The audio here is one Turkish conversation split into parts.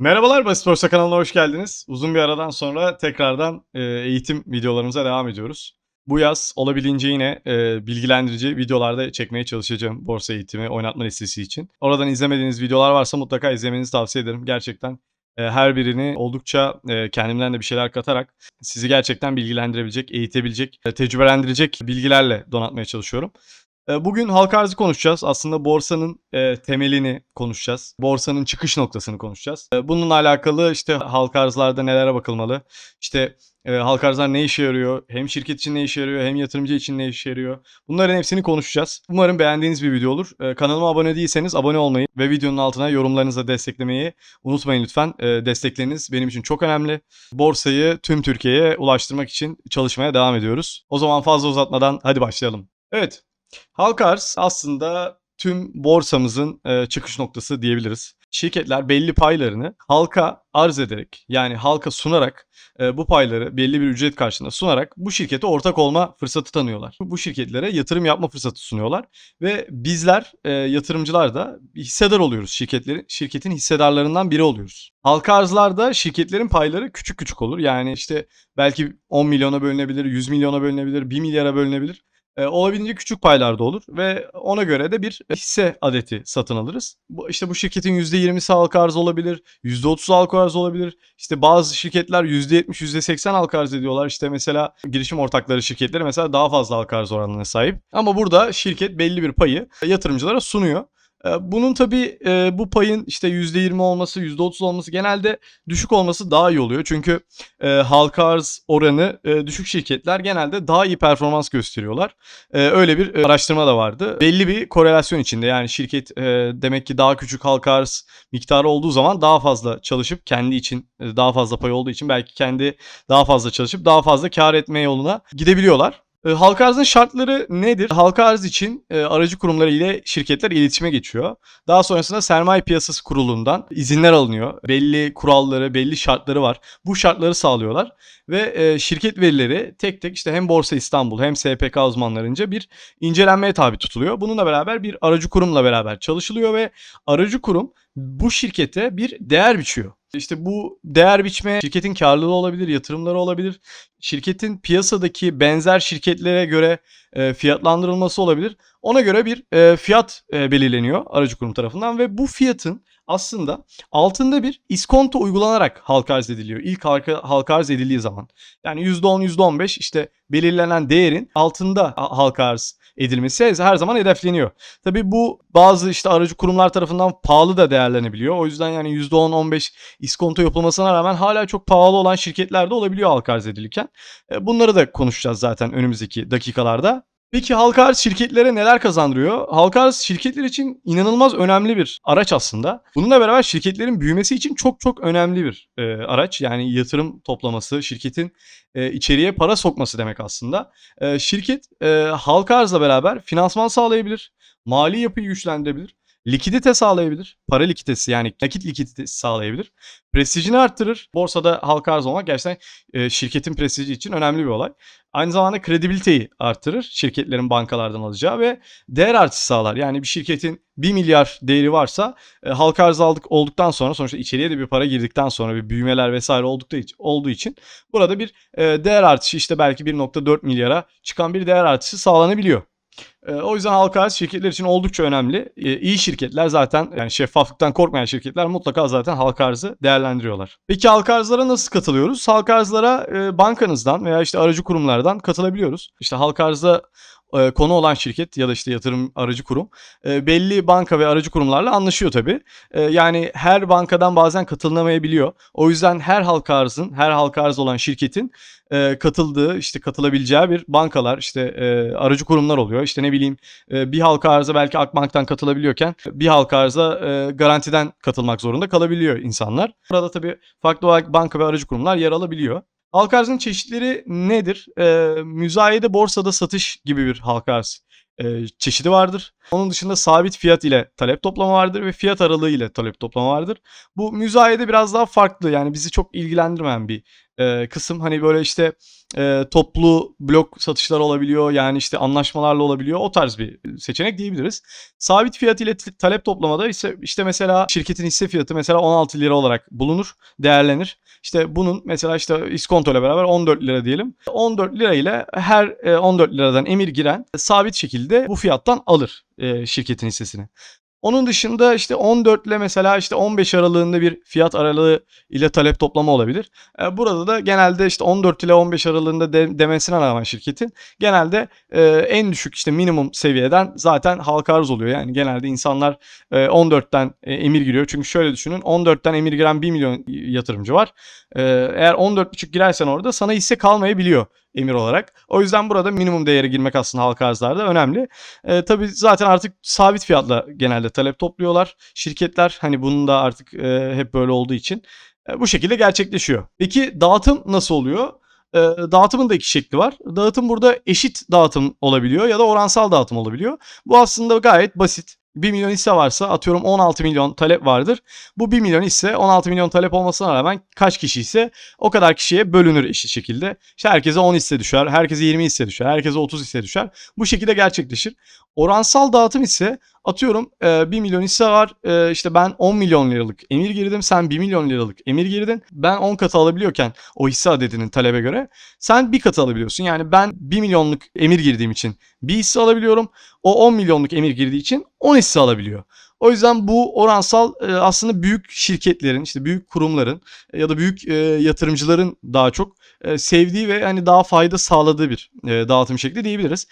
Merhabalar Basit Borsa kanalına hoş geldiniz. Uzun bir aradan sonra tekrardan e, eğitim videolarımıza devam ediyoruz. Bu yaz olabildiğince yine e, bilgilendirici videolarda çekmeye çalışacağım borsa eğitimi oynatma listesi için. Oradan izlemediğiniz videolar varsa mutlaka izlemenizi tavsiye ederim. Gerçekten e, her birini oldukça e, kendimden de bir şeyler katarak sizi gerçekten bilgilendirebilecek, eğitebilecek, e, tecrübelendirecek bilgilerle donatmaya çalışıyorum. E, Bugün halka arzı konuşacağız. Aslında borsanın e, temelini konuşacağız. Borsanın çıkış noktasını konuşacağız. E, bununla alakalı işte halka arzlarda nelere bakılmalı? İşte e, halka arzlar ne işe yarıyor? Hem şirket için ne işe yarıyor? Hem yatırımcı için ne işe yarıyor? Bunların hepsini konuşacağız. Umarım beğendiğiniz bir video olur. E, kanalıma abone değilseniz abone olmayı ve videonun altına yorumlarınızla desteklemeyi unutmayın lütfen. E, destekleriniz benim için çok önemli. Borsayı tüm Türkiye'ye ulaştırmak için çalışmaya devam ediyoruz. O zaman fazla uzatmadan hadi başlayalım. Evet, Halka arz aslında tüm borsamızın e, çıkış noktası diyebiliriz. Şirketler belli paylarını halka arz ederek yani halka sunarak e, bu payları belli bir ücret karşılığında sunarak bu şirkete ortak olma fırsatı tanıyorlar. Bu şirketlere yatırım yapma fırsatı sunuyorlar ve bizler e, yatırımcılar da hissedar oluyoruz şirketlerin şirketin hissedarlarından biri oluyoruz. Halka arzlarda şirketlerin payları küçük küçük olur. Yani işte belki 10 milyona bölünebilir, 100 milyona bölünebilir, 1 milyara bölünebilir. E, olabildiğince küçük paylarda olur ve ona göre de bir hisse adeti satın alırız. Bu, işte bu şirketin %20'si halka arz olabilir, %30'u halka arz olabilir. İşte bazı şirketler %70, %80 halka arz ediyorlar. İşte mesela girişim ortakları şirketleri mesela daha fazla halka arz oranına sahip. Ama burada şirket belli bir payı yatırımcılara sunuyor. E, Bunun tabii e, bu payın işte %20 olması, %30 olması genelde düşük olması daha iyi oluyor. Çünkü e, halka arz oranı e, düşük şirketler genelde daha iyi performans gösteriyorlar. Öyle bir araştırma da vardı. Belli bir korelasyon içinde yani şirket demek ki daha küçük halka arz miktarı olduğu zaman daha fazla çalışıp kendi için daha fazla pay olduğu için belki kendi daha fazla çalışıp daha fazla kar etme yoluna gidebiliyorlar. E, halka arzın şartları nedir? Halka arz için e, aracı kurumları ile şirketler iletişime geçiyor. Daha sonrasında sermaye piyasası kurulundan izinler alınıyor. Belli kuralları, belli şartları var. Bu şartları sağlıyorlar ve e, şirket verileri tek tek işte hem Borsa İstanbul hem SPK uzmanlarınca bir incelenmeye tabi tutuluyor. Bununla beraber bir aracı kurumla beraber çalışılıyor ve aracı kurum bu şirkete bir değer biçiyor. İşte bu değer biçme şirketin karlılığı olabilir, yatırımları olabilir. Şirketin piyasadaki benzer şirketlere göre e, fiyatlandırılması olabilir. Ona göre bir e, fiyat e, belirleniyor aracı kurum tarafından ve bu fiyatın aslında altında bir iskonto uygulanarak halka arz ediliyor. İlk halka, halka arz edildiği zaman. Yani %10, %15 işte belirlenen değerin altında ha- halka arz edilmesi her zaman hedefleniyor. Tabii bu bazı işte aracı kurumlar tarafından pahalı da değerlenebiliyor. O yüzden yani %10-15 iskonto yapılmasına rağmen hala çok pahalı olan şirketler de olabiliyor halka arz edilirken. E, Bunları da konuşacağız zaten önümüzdeki dakikalarda. Peki halka şirketlere neler kazandırıyor? Halka şirketler için inanılmaz önemli bir araç aslında. Bununla beraber şirketlerin büyümesi için çok çok önemli bir e, araç. Yani yatırım toplaması, şirketin e, içeriye para sokması demek aslında. E, şirket e, halka beraber finansman sağlayabilir, mali yapıyı güçlendirebilir, likidite sağlayabilir, para likiditesi yani nakit likiditesi sağlayabilir, prestijini arttırır. Borsada halka arz olmak gerçekten e, şirketin prestiji için önemli bir olay. Aynı zamanda kredibiliteyi arttırır şirketlerin bankalardan alacağı ve değer artışı sağlar. Yani bir şirketin 1 milyar değeri varsa e, halka arz aldık olduktan sonra sonuçta içeriye de bir para girdikten sonra bir büyümeler vesaire oldukta olduğu için burada bir e, değer artışı işte belki 1.4 milyara çıkan bir değer artışı sağlanabiliyor. E, o yüzden halka arz şirketler için oldukça önemli. E, iyi şirketler zaten yani şeffaflıktan korkmayan şirketler mutlaka zaten halka arzı değerlendiriyorlar. Peki halka arzlara nasıl katılıyoruz? Halka arzlara e, bankanızdan veya işte aracı kurumlardan katılabiliyoruz. İşte halka arzda e, konu olan şirket ya da işte yatırım aracı kurum e, belli banka ve aracı kurumlarla anlaşıyor tabii. E, yani her bankadan bazen katılınamayabiliyor. O yüzden her halka arzın, her halka arz olan şirketin e, katıldığı işte katılabileceği bir bankalar işte e, aracı kurumlar oluyor. İşte ne bileyim e, bir halka arza belki Akbank'tan katılabiliyorken bir halka arza e, garantiden katılmak zorunda kalabiliyor insanlar. Burada tabii farklı olarak banka ve aracı kurumlar yer alabiliyor. Halka arzın çeşitleri nedir? E, müzayede borsada satış gibi bir halka arz e, çeşidi vardır. Onun dışında sabit fiyat ile talep toplama vardır ve fiyat aralığı ile talep toplama vardır. Bu müzayede biraz daha farklı yani bizi çok ilgilendirmeyen bir e, kısım. Hani böyle işte e, toplu blok satışlar olabiliyor yani işte anlaşmalarla olabiliyor o tarz bir seçenek diyebiliriz. Sabit fiyat ile talep toplamada ise işte mesela şirketin hisse fiyatı mesela 16 lira olarak bulunur, değerlenir. İşte bunun mesela işte iskonto ile beraber 14 lira diyelim. 14 lira ile her e, 14 liradan emir giren sabit şekilde bu fiyattan alır e, şirketin hissesini. Onun dışında işte 14 ile mesela işte 15 aralığında bir fiyat aralığı ile talep toplama olabilir. E, Burada da genelde işte 14 ile 15 aralığında de, demesine rağmen şirketin genelde e, en düşük işte minimum seviyeden zaten halka arz oluyor. Yani genelde insanlar e, 14'ten e, emir giriyor. Çünkü şöyle düşünün 14'ten emir giren 1 milyon yatırımcı var. Eğer 14,5 girersen orada sana hisse kalmayabiliyor emir olarak. O yüzden burada minimum değeri girmek aslında halka arzlarda önemli. E, tabii zaten artık sabit fiyatla genelde talep topluyorlar. Şirketler hani bunun da artık e, hep böyle olduğu için e, bu şekilde gerçekleşiyor. Peki dağıtım nasıl oluyor? E, dağıtımın da iki şekli var. Dağıtım burada eşit dağıtım olabiliyor ya da oransal dağıtım olabiliyor. Bu aslında gayet basit. 1 milyon hisse varsa atıyorum 16 milyon talep vardır. Bu 1 milyon hisse 16 milyon talep olmasına rağmen kaç kişi ise o kadar kişiye bölünür eşit şekilde. İşte herkese 10 hisse düşer, herkese 20 hisse düşer, herkese 30 hisse düşer. Bu şekilde gerçekleşir. Oransal dağıtım ise atıyorum e, 1 milyon hisse var e, işte ben 10 milyon liralık emir girdim sen 1 milyon liralık emir girdin. Ben 10 katı alabiliyorken o hisse adedinin talebe göre sen bir katı alabiliyorsun. Yani ben 1 milyonluk emir girdiğim için bir hisse alabiliyorum. O 10 milyonluk emir girdiği için 10 hisse alabiliyor. O yüzden bu oransal e, aslında büyük şirketlerin, işte büyük kurumların e, ya da büyük e, yatırımcıların daha çok sevdiği ve hani daha fayda sağladığı bir dağıtım şekli diyebiliriz.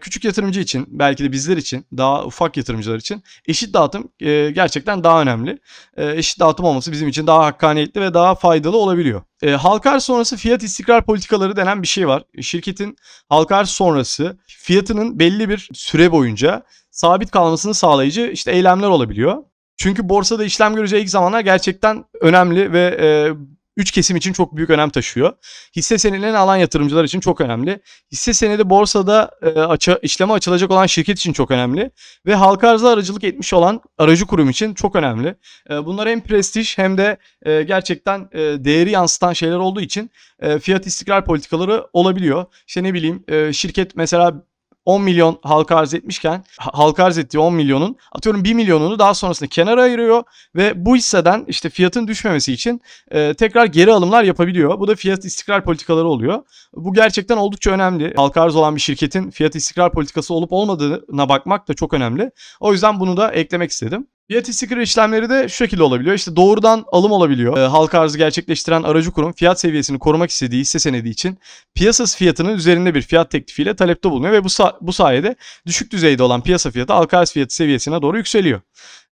Küçük yatırımcı için, belki de bizler için, daha ufak yatırımcılar için eşit dağıtım gerçekten daha önemli. Eşit dağıtım olması bizim için daha hakkaniyetli ve daha faydalı olabiliyor. E, halka arz sonrası fiyat istikrar politikaları denen bir şey var. Şirketin halka arz sonrası fiyatının belli bir süre boyunca sabit kalmasını sağlayıcı işte eylemler olabiliyor. Çünkü borsada işlem göreceği ilk zamanlar gerçekten önemli ve e, üç kesim için çok büyük önem taşıyor. Hisse senedini alan yatırımcılar için çok önemli. Hisse senedi borsada e, açı, işleme açılacak olan şirket için çok önemli. Ve halka arıza aracılık etmiş olan aracı kurum için çok önemli. E, bunlar hem prestij hem de e, gerçekten e, değeri yansıtan şeyler olduğu için e, fiyat istikrar politikaları olabiliyor. İşte ne bileyim e, şirket mesela 10 milyon halka arz etmişken ha- halka arz ettiği 10 milyonun atıyorum 1 milyonunu daha sonrasında kenara ayırıyor ve bu hisseden işte fiyatın düşmemesi için e, tekrar geri alımlar yapabiliyor. Bu da fiyat istikrar politikaları oluyor. Bu gerçekten oldukça önemli. Halka arz olan bir şirketin fiyat istikrar politikası olup olmadığına bakmak da çok önemli. O yüzden bunu da eklemek istedim. Fiyat istikrar işlemleri de şu şekilde olabiliyor. İşte doğrudan alım olabiliyor. E, halka arzı gerçekleştiren aracı kurum fiyat seviyesini korumak istediği hisse senedi için piyasası fiyatının üzerinde bir fiyat teklifiyle talepte bulunuyor ve bu, bu sayede düşük düzeyde olan piyasa fiyatı halka arz fiyatı seviyesine doğru yükseliyor.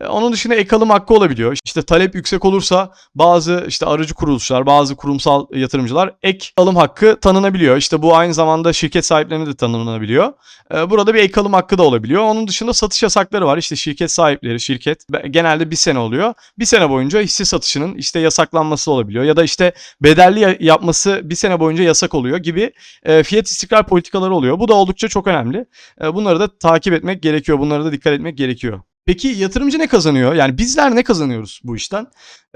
E, Onun dışında ek alım hakkı olabiliyor. İşte talep yüksek olursa bazı işte aracı kuruluşlar, bazı kurumsal yatırımcılar ek alım hakkı tanınabiliyor. İşte bu aynı zamanda şirket sahiplerine de tanınabiliyor. E, Burada bir ek alım hakkı da olabiliyor. Onun dışında satış yasakları var. İşte şirket sahipleri, şirket genelde bir sene oluyor. Bir sene boyunca hisse satışının işte yasaklanması olabiliyor. Ya da işte bedelli ya- yapması bir sene boyunca yasak oluyor gibi e, fiyat istikrar politikaları oluyor. Bu da oldukça çok önemli. Bunları da takip etmek gerekiyor. Bunlara da dikkat etmek gerekiyor. Peki yatırımcı ne kazanıyor? Yani bizler ne kazanıyoruz bu işten?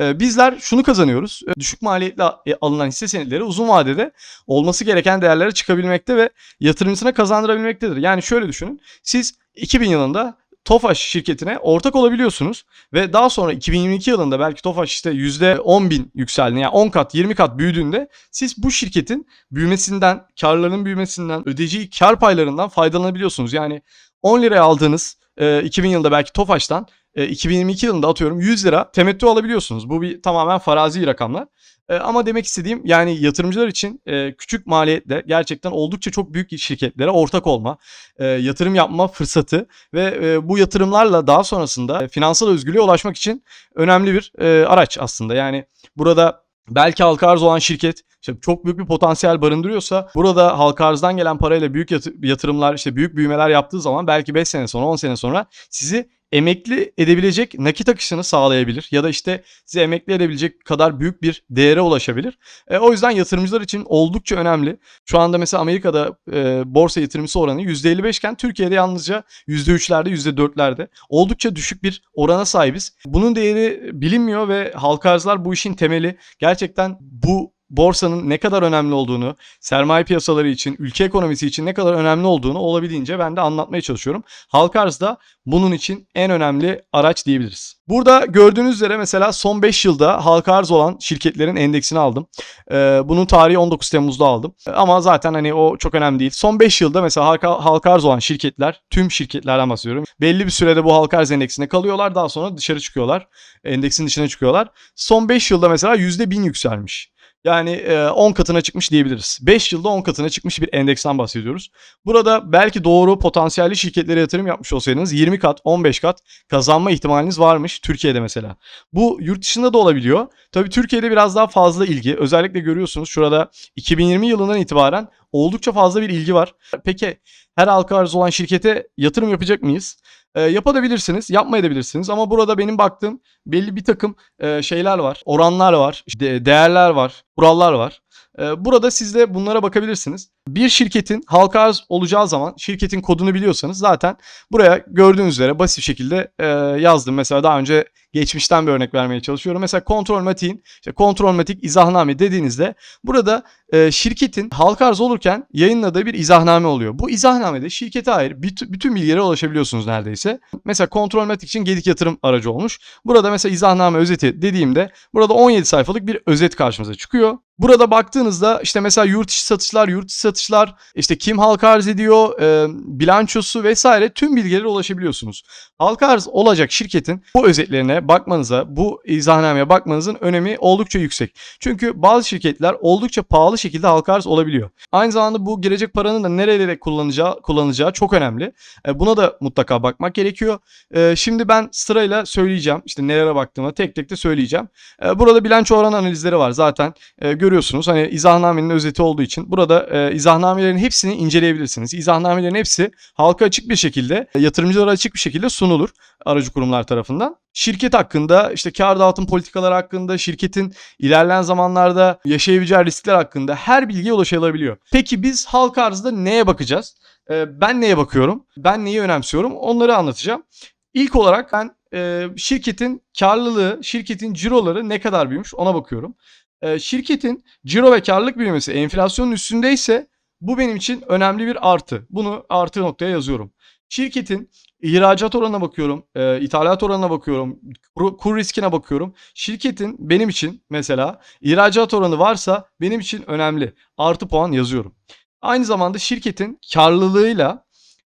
Ee, bizler şunu kazanıyoruz. Ee, Düşük maliyetle e, alınan hisse senetleri uzun vadede olması gereken değerlere çıkabilmekte ve yatırımcısına kazandırabilmektedir. Yani şöyle düşünün. Siz 2000 yılında Tofaş şirketine ortak olabiliyorsunuz ve daha sonra 2022 yılında belki Tofaş işte %10 bin yükseldiğinde yani 10 kat 20 kat büyüdüğünde siz bu şirketin büyümesinden, karlarının büyümesinden, ödeyeceği kar paylarından faydalanabiliyorsunuz. Yani 10 liraya aldığınız e, 2000 yılında belki Tofaş'tan e, 2022 yılında atıyorum 100 lira temettü alabiliyorsunuz. Bu bir tamamen farazi rakamlar. E, ama demek istediğim yani yatırımcılar için e, küçük maliyetle gerçekten oldukça çok büyük şirketlere ortak olma, e, yatırım yapma fırsatı ve e, bu yatırımlarla daha sonrasında e, finansal özgürlüğe ulaşmak için önemli bir e, araç aslında. Yani burada belki halka arz olan şirket işte çok büyük bir potansiyel barındırıyorsa burada halka arzdan gelen parayla büyük yatı- yatırımlar işte büyük büyümeler yaptığı zaman belki 5 sene sonra 10 sene sonra sizi emekli edebilecek nakit akışını sağlayabilir ya da işte size emekli edebilecek kadar büyük bir değere ulaşabilir. E, o yüzden yatırımcılar için oldukça önemli. Şu anda mesela Amerika'da e, borsa yatırımcısı oranı %55 iken Türkiye'de yalnızca %3'lerde %4'lerde oldukça düşük bir orana sahibiz. Bunun değeri bilinmiyor ve halka arzlar bu işin temeli. Gerçekten bu borsanın ne kadar önemli olduğunu, sermaye piyasaları için, ülke ekonomisi için ne kadar önemli olduğunu olabildiğince ben de anlatmaya çalışıyorum. Halka arz da bunun için en önemli araç diyebiliriz. Burada gördüğünüz üzere mesela son 5 yılda halka arz olan şirketlerin endeksini aldım. Ee, bunun tarihi 19 Temmuz'da aldım. Ama zaten hani o çok önemli değil. Son 5 yılda mesela halka, halka arz olan şirketler, tüm şirketlerden bahsediyorum. Belli bir sürede bu halka arz endeksinde kalıyorlar. Daha sonra dışarı çıkıyorlar. Endeksin dışına çıkıyorlar. Son 5 yılda mesela %1000 yükselmiş. Yani e, 10 katına çıkmış diyebiliriz. 5 yılda 10 katına çıkmış bir endeksten bahsediyoruz. Burada belki doğru potansiyelli şirketlere yatırım yapmış olsaydınız 20 kat, 15 kat kazanma ihtimaliniz varmış Türkiye'de mesela. Bu yurt dışında da olabiliyor. Tabii Türkiye'de biraz daha fazla ilgi. Özellikle görüyorsunuz şurada 2020 yılından itibaren oldukça fazla bir ilgi var. Peki her halka arz olan şirkete yatırım yapacak mıyız? E, yapabilirsiniz, yapmayabilirsiniz ama burada benim baktığım belli bir takım e, şeyler var, oranlar var, işte değerler var, kurallar var. E, burada siz de bunlara bakabilirsiniz. Bir şirketin halka arz olacağı zaman şirketin kodunu biliyorsanız zaten buraya gördüğünüz üzere basit şekilde e, yazdım. Mesela daha önce geçmişten bir örnek vermeye çalışıyorum. Mesela kontrol matiğin işte kontrol matik izahname dediğinizde burada e, şirketin halka arz olurken yayınladığı bir izahname oluyor. Bu izahnamede şirkete ait bütün bilgilere ulaşabiliyorsunuz neredeyse. Mesela kontrol matik için Gedik yatırım aracı olmuş. Burada mesela izahname özeti dediğimde burada 17 sayfalık bir özet karşımıza çıkıyor. Burada baktığınızda işte mesela yurt içi satışlar, yurt içi satışlar, işte kim halka arz ediyor, e, bilançosu vesaire tüm bilgilere ulaşabiliyorsunuz. Halka arz olacak şirketin bu özetlerine bakmanıza, bu izahnameye bakmanızın önemi oldukça yüksek. Çünkü bazı şirketler oldukça pahalı şekilde halka arz olabiliyor. Aynı zamanda bu gelecek paranın da nerelere kullanacağı, kullanacağı çok önemli. E, buna da mutlaka bakmak gerekiyor. E, şimdi ben sırayla söyleyeceğim. İşte nelere baktığımı tek tek de söyleyeceğim. E, burada bilanço oran analizleri var zaten. E, görüyorsunuz hani izahnamenin özeti olduğu için burada e, izahnamelerin hepsini inceleyebilirsiniz. İzahnamelerin hepsi halka açık bir şekilde, yatırımcılara açık bir şekilde sunulur aracı kurumlar tarafından. Şirket hakkında, işte kar dağıtım politikaları hakkında, şirketin ilerleyen zamanlarda yaşayabileceği riskler hakkında her bilgiye ulaşılabiliyor. Peki biz halka arzda neye bakacağız? E, ben neye bakıyorum? Ben neyi önemsiyorum? Onları anlatacağım. İlk olarak ben e, şirketin karlılığı, şirketin ciroları ne kadar büyümüş ona bakıyorum. E, şirketin ciro ve karlılık büyümesi enflasyonun üstündeyse bu benim için önemli bir artı. Bunu artı noktaya yazıyorum. Şirketin ihracat oranına bakıyorum, e, ithalat oranına bakıyorum, kur, kur riskine bakıyorum. Şirketin benim için mesela ihracat oranı varsa benim için önemli. Artı puan yazıyorum. Aynı zamanda şirketin karlılığıyla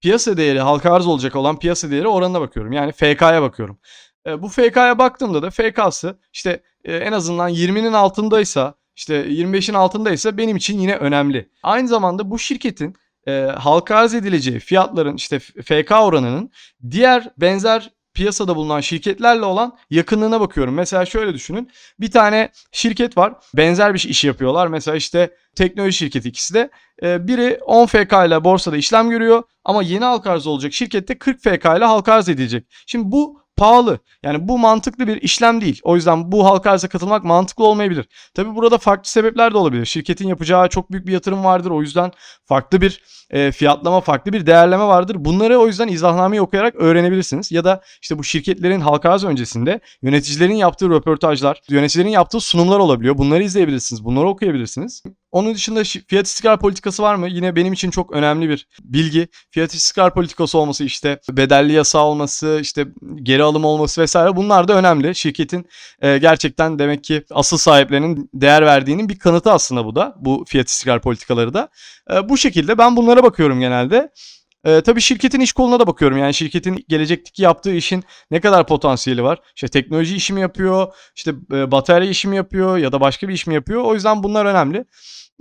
piyasa değeri, halka arz olacak olan piyasa değeri oranına bakıyorum. Yani FK'ya bakıyorum. E, bu FK'ya baktığımda da FK'sı işte e, en azından 20'nin altındaysa işte 25'in altındaysa benim için yine önemli. Aynı zamanda bu şirketin e, halka arz edileceği fiyatların işte FK oranının diğer benzer piyasada bulunan şirketlerle olan yakınlığına bakıyorum. Mesela şöyle düşünün. Bir tane şirket var. Benzer bir iş yapıyorlar. Mesela işte teknoloji şirketi ikisi de. Ee, biri 10 FK ile borsada işlem görüyor ama yeni halka arz olacak şirkette 40 FK ile halka arz edilecek. Şimdi bu pahalı. Yani bu mantıklı bir işlem değil. O yüzden bu halka arza katılmak mantıklı olmayabilir. Tabi burada farklı sebepler de olabilir. Şirketin yapacağı çok büyük bir yatırım vardır. O yüzden farklı bir e, fiyatlama, farklı bir değerleme vardır. Bunları o yüzden izahnnameyi okuyarak öğrenebilirsiniz. Ya da işte bu şirketlerin halka arz öncesinde yöneticilerin yaptığı röportajlar, yöneticilerin yaptığı sunumlar olabiliyor. Bunları izleyebilirsiniz. Bunları okuyabilirsiniz. Onun dışında fiyat istikrar politikası var mı? Yine benim için çok önemli bir bilgi. Fiyat istikrar politikası olması işte bedelli yasa olması, işte geri alım olması vesaire bunlar da önemli. Şirketin e, gerçekten demek ki asıl sahiplerinin değer verdiğinin bir kanıtı aslında bu da. Bu fiyat istikrar politikaları da. E, bu şekilde ben bunlara bakıyorum genelde. E, tabii şirketin iş koluna da bakıyorum. Yani şirketin gelecekteki yaptığı işin ne kadar potansiyeli var. İşte teknoloji işi mi yapıyor, işte e, batarya işi mi yapıyor ya da başka bir iş mi yapıyor. O yüzden bunlar önemli.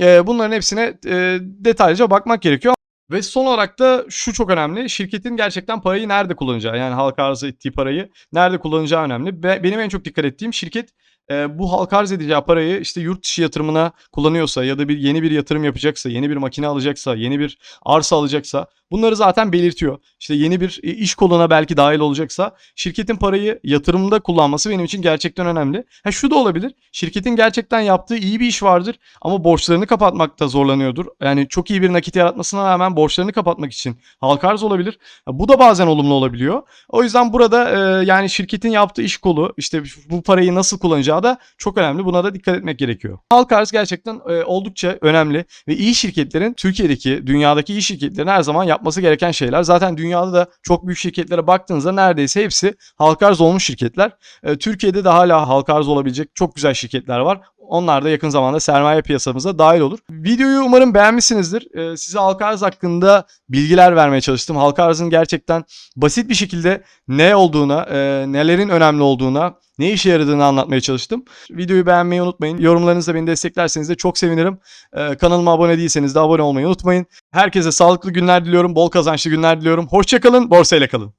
E, bunların hepsine e, detaylıca bakmak gerekiyor. Ve son olarak da şu çok önemli. Şirketin gerçekten parayı nerede kullanacağı. Yani halka arz ettiği parayı nerede kullanacağı önemli. Be- benim en çok dikkat ettiğim şirket e, bu halka arz edeceği parayı işte yurt dışı yatırımına kullanıyorsa ya da bir yeni bir yatırım yapacaksa, yeni bir makine alacaksa, yeni bir arsa alacaksa bunları zaten belirtiyor. İşte yeni bir e, iş koluna belki dahil olacaksa şirketin parayı yatırımda kullanması benim için gerçekten önemli. Ha şu da olabilir. Şirketin gerçekten yaptığı iyi bir iş vardır ama borçlarını kapatmakta zorlanıyordur. Yani çok iyi bir nakit yaratmasına rağmen borçlarını kapatmak için halka arz olabilir. Ha, bu da bazen olumlu olabiliyor. O yüzden burada e, yani şirketin yaptığı iş kolu işte bu parayı nasıl kullanacağı da çok önemli. Buna da dikkat etmek gerekiyor. Halka arz gerçekten e, oldukça önemli ve iyi şirketlerin Türkiye'deki, dünyadaki iyi şirketlerin her zaman yapması gereken şeyler. Zaten dünyada da çok büyük şirketlere baktığınızda neredeyse hepsi halka arz olmuş şirketler. E, Türkiye'de de hala halka arz olabilecek çok güzel şirketler var. Onlar da yakın zamanda sermaye piyasamıza dahil olur. Videoyu umarım beğenmişsinizdir. Ee, size halka arz hakkında bilgiler vermeye çalıştım. Halka arzın gerçekten basit bir şekilde ne olduğuna, e, nelerin önemli olduğuna, ne işe yaradığını anlatmaya çalıştım. Videoyu beğenmeyi unutmayın. Yorumlarınızla beni desteklerseniz de çok sevinirim. Ee, kanalıma abone değilseniz de abone olmayı unutmayın. Herkese sağlıklı günler diliyorum, bol kazançlı günler diliyorum. Hoşçakalın, borsayla kalın.